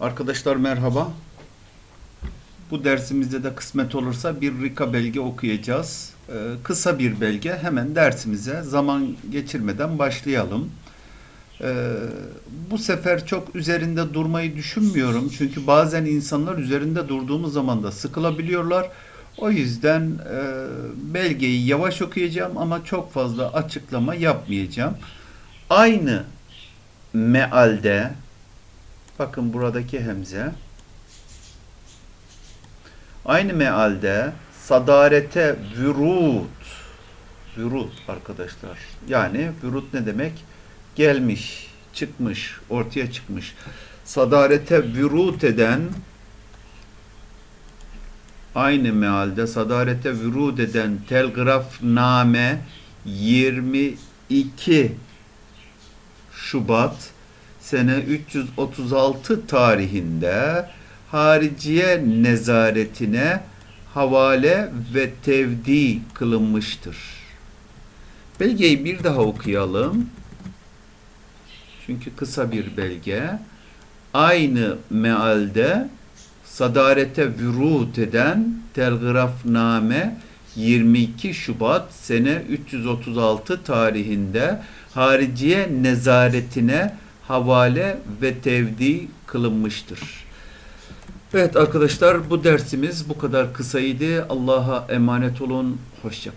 Arkadaşlar merhaba. Bu dersimizde de kısmet olursa bir Rika belge okuyacağız. Ee, kısa bir belge. Hemen dersimize zaman geçirmeden başlayalım. Ee, bu sefer çok üzerinde durmayı düşünmüyorum. Çünkü bazen insanlar üzerinde durduğumuz zaman da sıkılabiliyorlar. O yüzden e, belgeyi yavaş okuyacağım ama çok fazla açıklama yapmayacağım. Aynı mealde Bakın buradaki hemze. Aynı mealde sadarete vürut. Vürut arkadaşlar. Yani vürut ne demek? Gelmiş, çıkmış, ortaya çıkmış. Sadarete vürut eden aynı mealde sadarete vürut eden telgrafname 22 Şubat sene 336 tarihinde hariciye nezaretine havale ve tevdi kılınmıştır. Belgeyi bir daha okuyalım. Çünkü kısa bir belge. Aynı mealde sadarete vürut eden telgrafname 22 Şubat sene 336 tarihinde hariciye nezaretine havale ve tevdi kılınmıştır. Evet arkadaşlar bu dersimiz bu kadar kısaydı. Allah'a emanet olun. Hoşçakalın.